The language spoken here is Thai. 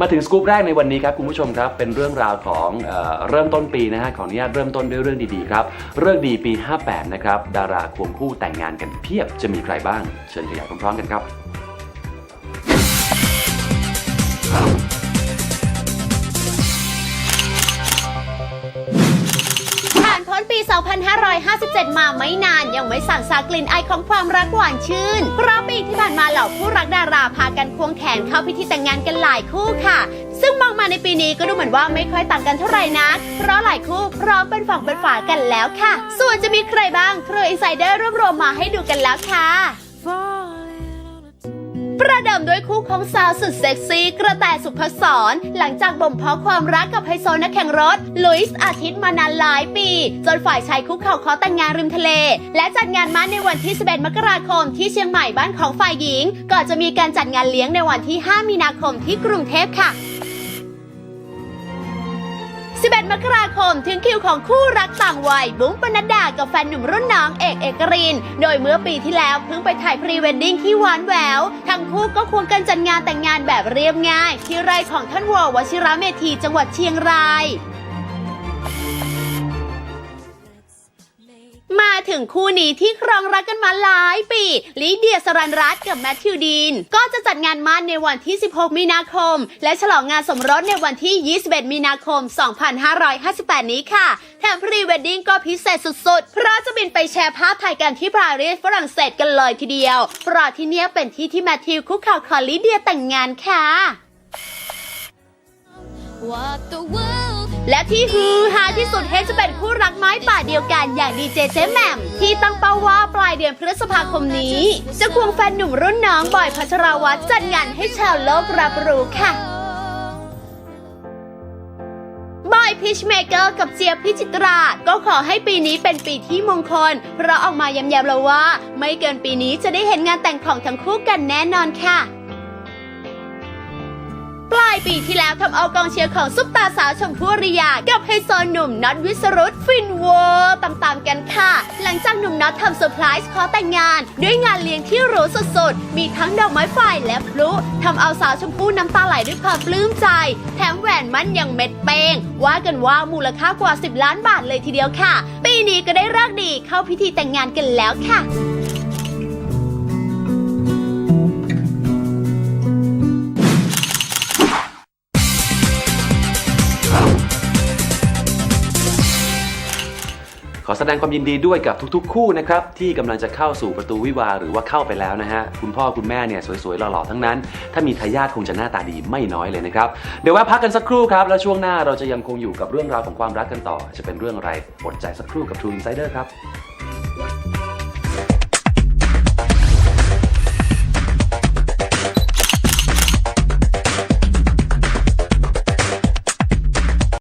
มาถึงสกู๊ปแรกในวันนี้ครับคุณผู้ชมครับเป็นเรื่องราวของเออเริ่มต้นปีนะฮะขออนุญาตเริ่มต้นด้วยเรื่องดีๆครับเรื่องดีปี 58 นะครับดาราควงคู่แต่งงานกันเพียบจะมีใครบ้าง เชิญขยายพร้อมๆกันครับ 2557 มาไม่นานยังไม่สั่งสากลิ่นไอของความรักหวานชื่น เพราะปีที่ผ่านมาเหล่าผู้รักดาราพากันควงแขนเข้าพิธีแต่งงานกันหลายคู่ค่ะ ซึ่งมองมาในปีนี้ก็ดูเหมือนว่าไม่ค่อยต่างกันเท่าไหร่นักเพราะหลายคู่พร้อมเป็นฝั่งเป็นฝากันแล้วค่ะ ส่วนจะมีใครบ้างครูอินไซเดอร์รวบรวมมาให้ดูกันแล้วค่ะ ประเดิมด้วยคู่ของสาวสุดเซ็กซี่กระแตสุภศร หลังจากบ่มเพาะความรักกับไฮโซนักแข่งรถลุยส์อาทิตย์มานานหลายปี จนฝ่ายชายคุกเข่าขอแต่งงานริมทะเล และจัดงานมั่นในวันที่ 11 มกราคมที่เชียงใหม่บ้านของฝ่ายหญิง ก่อนจะมีการจัดงานเลี้ยงในวันที่ 5 มีนาคมที่กรุงเทพค่ะ 11 มกราคมถึงคิวของคู่รักต่างวัย บุ้งปนัดดากับแฟนหนุ่มรุ่นน้องเอกเอกริน โดยเมื่อปีที่แล้วเพิ่งไปถ่ายพรีเวดดิ้งที่หวานแหวว ทั้งคู่ก็ควงกันจัดงานแต่งงานแบบเรียบง่าย ที่ไร่ของท่านวอวชิระเมธีจังหวัดเชียงราย ถึงคู่นี้ที่ครองรักกันมาหลายปีลิเดียสรันรัตน์กับแมทธิวดีน ก็จะจัดงานมั่นในวันที่ 16 มีนาคม และฉลองงานสมรสในวันที่ 21 มีนาคม 2558 นี้ค่ะ แถมพรีเวดดิ้งก็พิเศษสุดๆ เพราะจะบินไปแชร์ภาพถ่ายกันที่ปารีสฝรั่งเศสกันเลยทีเดียว เพราะที่เนี้ยเป็นที่ที่แมทธิวคุกเข่าขอลิเดียแต่งงานค่ะ What the world และที่ฮือฮาที่สุดเฮจะเป็นคู่รักไม้ป่าเดียวกันอย่างดีเจเจแหม่มที่ตั้งเป้าว่าปลายเดือนพฤษภาคมนี้ จะควงแฟนหนุ่มรุ่นน้องบอยพัชรวัตรจัดงานให้ชาวโลกรับรู้ค่ะบอยพิชเมเกอร์กับเจียบพิจิตรา ก็ขอให้ปีนี้เป็นปีที่มงคล เพราะออกมาย้ำๆแล้วว่า ไม่เกินปีนี้จะได้เห็นงานแต่งของทั้งคู่กันแน่นอนค่ะายปีที่แล้วทำเอากองเชียร์ของซุปตาสาวชมพู่ริยา กับไฮโซหนุ่มน็อตวิสรุตฟินโวตามๆกันค่ะ หลังจากหนุ่มน็อตทำเซอร์ไพรส์ขอแต่งงาน ด้วยงานเลี้ยงที่หรูสุดๆ มีทั้งดอกไม้ไฟและพลุทำเอาสาวชมพู่น้ำตาไหลด้วยความปลื้มใจ แถมแหวนมั่นยังเม็ดเป้ง ว่ากันว่ามูลค่ากว่า 10 ล้านบาทเลยทีเดียวค่ะ ปีนี้ก็ได้เลิกดีเข้าพิธีแต่งงานกันแล้วค่ะ อแสดงความยินดีด้วยกับทุกๆ คู่นะครับที่กำลังจะเข้าสู่ประตูวิวาหรือว่าเข้าไปแล้วนะฮะคุณพ่อคุณแม่เนี่ยสวยๆหล่อๆทั้งนั้น ถ้ามีทายาทคงจะหน้าตาดีไม่น้อยเลยนะครับเดี๋ยวแวะพักกันสักครู่ครับแล้วช่วงหน้าเราจะยังคงอยู่กับเรื่องราวของความรักกันต่อ จะเป็นเรื่องอะไรอดใจสักครู่กับ True Insider ครับ